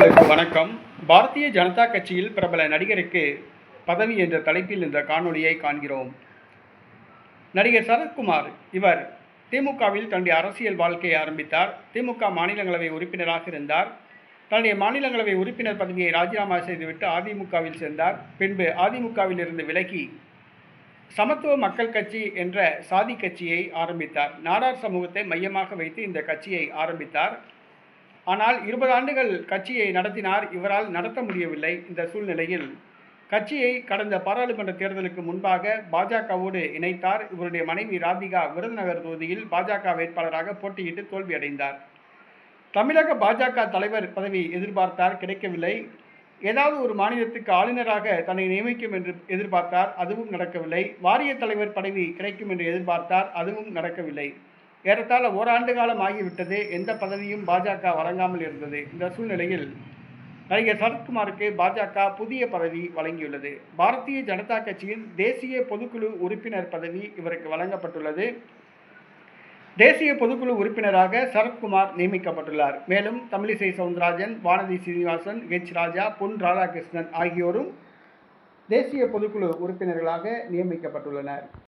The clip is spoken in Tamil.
நண்பர்களுக்கு வணக்கம். பாரதிய ஜனதா கட்சியில் பிரபல நடிகருக்கு பதவி என்ற தலைப்பில் இந்த காணொளியை காண்கிறோம். நடிகர் சரத்குமார் இவர் திமுகவில் தன்னுடைய அரசியல் வாழ்க்கையை ஆரம்பித்தார். திமுக மாநிலங்களவை உறுப்பினராக இருந்தார். தன்னுடைய மாநிலங்களவை உறுப்பினர் பதவியை ராஜினாமா செய்துவிட்டு அதிமுகவில் சேர்ந்தார். பின்பு அதிமுகவில் இருந்து விலகி சமத்துவ மக்கள் கட்சி என்ற சாதி கட்சியை ஆரம்பித்தார். நாடார் சமூகத்தை மையமாக வைத்து இந்த கட்சியை ஆரம்பித்தார். ஆனால் இருபது ஆண்டுகள் கட்சியை நடத்தினார் இவரால் நடத்த முடியவில்லை இந்த சூழ்நிலையில். கட்சியை கடந்த பாராளுமன்ற தேர்தலுக்கு முன்பாக பாஜகவோடு இணைத்தார். இவருடைய மனைவி ராதிகா விருதுநகர் தொகுதியில் பாஜக வேட்பாளராக போட்டியிட்டு தோல்வியடைந்தார் தமிழக பாஜக தலைவர் பதவி எதிர்பார்த்தார் கிடைக்கவில்லை. ஏதாவது ஒரு மாநிலத்துக்கு ஆளுநராக தன்னை நியமிக்கும் என்று எதிர்பார்த்தார் அதுவும் நடக்கவில்லை. வாரிய தலைவர் பதவி கிடைக்கும் என்று எதிர்பார்த்தார் அதுவும் நடக்கவில்லை. ஏறத்தாழ ஓராண்டு காலம் ஆகிவிட்டது. எந்த பதவியும் பாஜக வழங்காமல் இருந்தது. இந்த சூழ்நிலையில் நடிகர் சரத்குமாருக்கு பாஜக புதிய பதவி வழங்கியுள்ளது. பாரதிய ஜனதா கட்சியின் தேசிய பொதுக்குழு உறுப்பினர் பதவி இவருக்கு வழங்கப்பட்டுள்ளது. தேசிய பொதுக்குழு உறுப்பினராக சரத்குமார் நியமிக்கப்பட்டுள்ளார். மேலும் தமிழிசை சவுந்தரராஜன் வானதி சீனிவாசன் ஹெச் ராஜா பொன் ராதாகிருஷ்ணன் ஆகியோரும் தேசிய பொதுக்குழு உறுப்பினர்களாக நியமிக்கப்பட்டுள்ளனர்.